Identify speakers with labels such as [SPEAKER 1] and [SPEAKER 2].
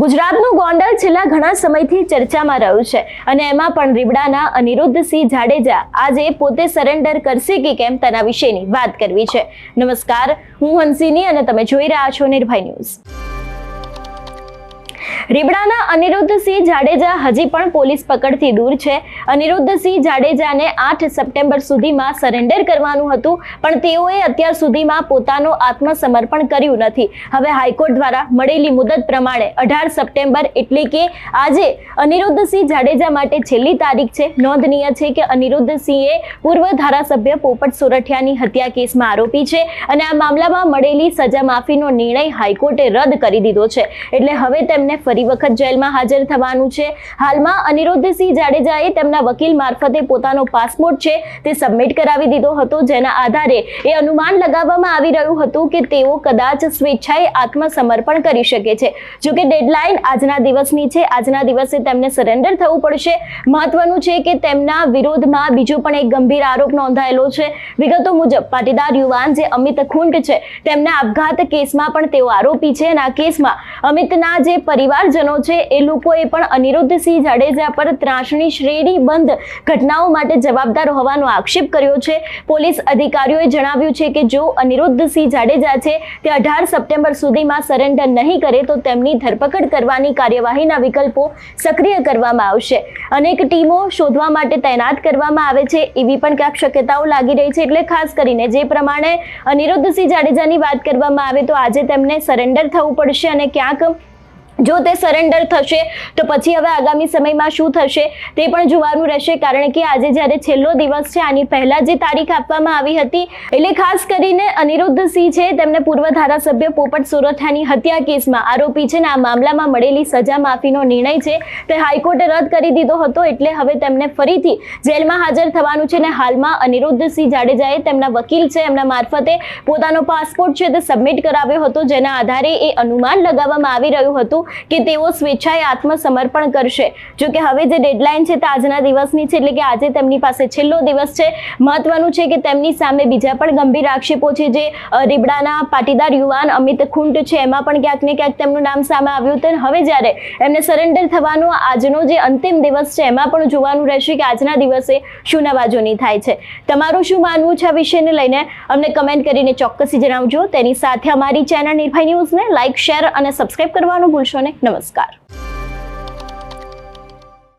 [SPEAKER 1] ગુજરાતનું ગોંડલ છેલ્લા ઘણા સમયથી ચર્ચામાં રહ્યું છે અને એમાં પણ રીબડાના અનિરુદ્ધસિંહ જાડેજા આજે પોતે સરેન્ડર કરશે કે કેમ તેના વિશેની વાત કરવી છે. નમસ્કાર, હું હંસિની અને તમે જોઈ રહ્યા છો નિર્ભય ન્યૂઝ. રીબડાના અનિરુદ્ધસિંહ જાડેજા હજી પણ પોલીસ પકડથી દૂર છે અનિરુદ્ધસિંહ જાડેજાને આઠ સપ્ટેમ્બર સુધીમાં સરેન્ડર કરવાનું હતું, પણ તેઓએ અત્યાર સુધીમાં પોતાનું આત્મસમર્પણ કર્યું નથી. હવે હાઈકોર્ટ દ્વારા મળેલી મુદત પ્રમાણે અઢાર સપ્ટેમ્બર એટલે કે આજે અનિરુદ્ધસિંહ જાડેજા માટે છેલ્લી તારીખ છે. નોંધનીય છે કે અનિરુદ્ધસિંહે પૂર્વ ધારાસભ્ય પોપટ સોરઠિયાની હત્યા કેસમાં આરોપી છે અને આ મામલામાં મળેલી સજા માફીનો નિર્ણય હાઈકોર્ટે રદ કરી દીધો છે. એટલે હવે તેમને ફરી વખત જેલમાં હાજર થવાનું છે. હાલમાં અનિરુદ્ધસિંહ જાડેજાએ તેમના વકીલ મારફતે પોતાનો પાસપોર્ટ છે તે સબમિટ કરાવી દીધો હતો, જેના આધારે એ અનુમાન લગાવવામાં આવી રહ્યું હતું કે તેઓ કદાચ સ્વેચ્છાએ આત્મસમર્પણ કરી શકે છે. જોકે ડેડલાઇન આજના દિવસની છે, આજના દિવસે તેમને સરેન્ડર થવું પડશે. મહત્વનું છે કે તેમના વિરોધમાં બીજો પણ એક ગંભીર આરોપ નોંધાયેલો છે. વિગતો મુજબ, પાટીદાર યુવાન જે અમિત ખુંટ છે, તેમના આપઘાત કેસમાં પણ તેઓ આરોપી છે અને આ કેસમાં અમિતના જે પરિવારજનો છે, એ લોકોએ પણ અનિરુદ્ધસિંહ જાડેજા પર ત્રાસણી શ્રેણી બંધ ઘટનાઓ માટે જવાબદાર હોવાનો આક્ષેપ કર્યો છે. પોલીસ અધિકારીઓએ જણાવ્યું છે કે જો અનિરુદ્ધસિંહ જાડેજા છે તે અઢાર સપ્ટેમ્બર સુધીમાં સરેન્ડર નહીં કરે તો તેમની ધરપકડ કરવાની કાર્યવાહીના વિકલ્પો સક્રિય કરવામાં આવશે. અનેક ટીમો શોધવા માટે તૈનાત કરવામાં આવે છે એવી પણ ક્યાંક શક્યતાઓ લાગી રહી છે એટલે ખાસ કરીને જે પ્રમાણે અનિરુદ્ધસિંહ જાડેજાની વાત કરવામાં આવે તો આજે તેમને સરેન્ડર થવું પડશે અને ક્યાંક જો તે સરેન્ડર થશે, તો પછી હવે આગામી સમયમાં શું થશે તે પણ જોવાનું રહેશે. કારણ કે આજે જ્યારે છેલ્લો દિવસ છે, આની પહેલા જે તારીખ આપવામાં આવી હતી, એટલે ખાસ કરીને અનિરુદ્ધ સિંહ છે, તેમને પૂર્વ ધારાસભ્ય પોપટ સોરઠિયાની હત્યા કેસમાં આરોપી છે ને આ મામલામાં મળેલી સજા માફીનો નિર્ણય છે, તે હાઈકોર્ટે રદ કરી દીધો હતો, એટલે હવે તેમને ફરીથી જેલમાં હાજર થવાનું છે ને હાલમાં અનિરુદ્ધ સિંહ જાડેજાએ તેમના વકીલ છે, એમના મારફતે પોતાનો પાસપોર્ટ છે તે સબમિટ કરાવ્યો હતો, જેના આધારે એ અનુમાન લગાવવામાં આવી રહ્યું હતું કે તેઓ સ્વેચ્છાએ આત્મસમર્પણ કરશે. જો કે હવે જે ડેડલાઇન છે તે આજના દિવસની છે, એટલે કે આજે તેમની પાસે છેલ્લો દિવસ છે. મહત્વનું છે કે તેમની સામે બીજા પણ ગંભીર આક્ષેપો છે, જે રીબડાના પાટીદાર યુવાન અમિત ખૂંટ છે. એમાં પણ ક્યાંક ને ક્યાંક તેમનું નામ સામે આવ્યું હતું. હવે જ્યારે એમને સરેન્ડર થવાનો આજનો જે અંતિમ દિવસ છે, એમાં પણ જોવાનું રહેશે કે આજના દિવસે શું નવાજોની થાય છે. તમારું શું માનવું છે આ વિષયને લઈને? અમને કમેન્ટ કરીને ચોક્કસી જણાવજો. તેની સાથે અમારી ચેનલ નિર્ભય ન્યૂઝને લાઇક શેર અને સબસ્ક્રાઇબ કરવાનું ભૂલશો નહીં નમસ્કાર.